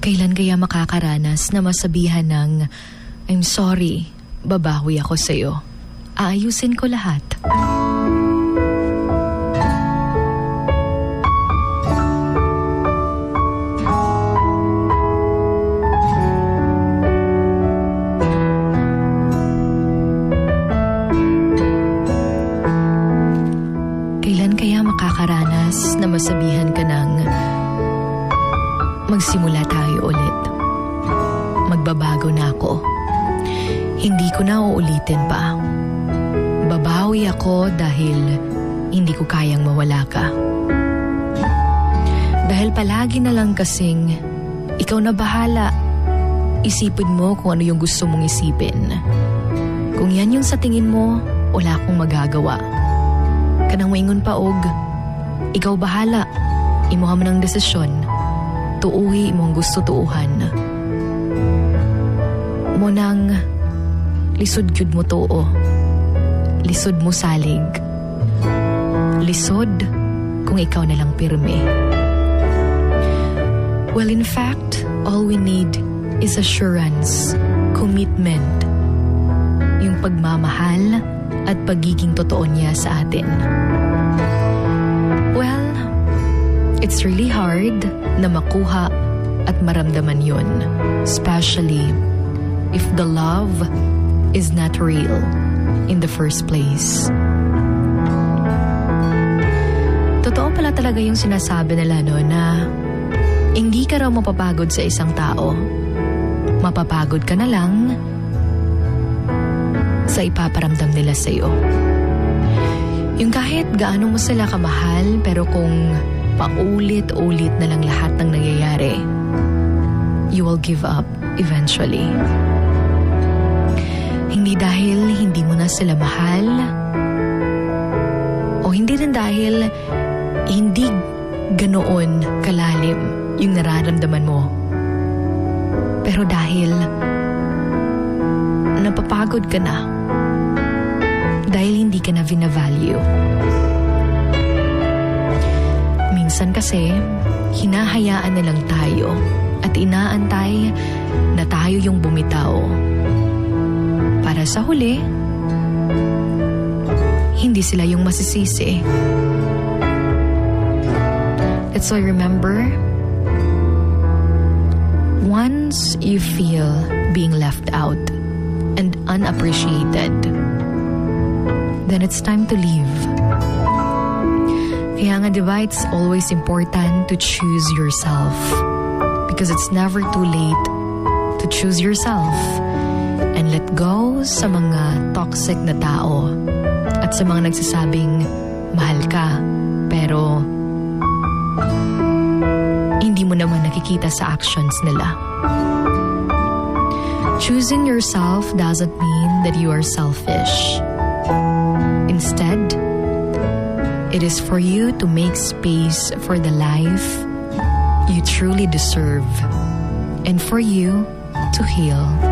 Kailan kaya makakaranas na masabihan ng I'm sorry, babawi ako sa'yo. Aayusin ko lahat. Kailan kaya makakaranas na masabihan ka ng magsimula tayo ulit. Magbabago na ako. Hindi ko na uulitin pa. Babawi ako dahil hindi ko kayang mawala ka. Dahil palagi na lang kasing ikaw na bahala. Isipin mo kung ano yung gusto mong isipin. Kung yan yung sa tingin mo, wala akong magagawa. Kanang maingon pa og, ikaw bahala. Imuha mo ng desisyon. Tuuhi imong gusto tuuhan. Mo nang lisod gyud mo tuo. Lisod mo salig. Lisod kung ikaw na lang pirme. Well, in fact, all we need is assurance, commitment, yung pagmamahal at pagiging totoo niya sa atin. It's really hard na makuha at maramdaman yun. Especially if the love is not real in the first place. Totoo pala talaga yung sinasabi nila no na hindi ka raw mapapagod sa isang tao. Mapapagod ka na lang sa ipaparamdam nila sa'yo. Yung kahit gaano mo sila kamahal, pero kung paulit-ulit na lang lahat ng nangyayari, you will give up eventually. Hindi dahil hindi mo na sila mahal, o hindi rin dahil hindi ganoon kalalim yung nararamdaman mo. Pero dahil napapagod ka na dahil hindi ka na vinavalue. Minsan kasi, hinahayaan na lang tayo at inaantay na tayo yung bumitaw. Para sa huli, hindi sila yung masisisi. That's why remember, once you feel being left out and unappreciated, then it's time to leave. Kaya nga diba, it's always important to choose yourself. Because it's never too late to choose yourself and let go sa mga toxic na tao at sa mga nagsasabing mahal ka pero hindi mo naman nakikita sa actions nila. Choosing yourself doesn't mean that you are selfish. Instead, it is for you to make space for the life you truly deserve and for you to heal.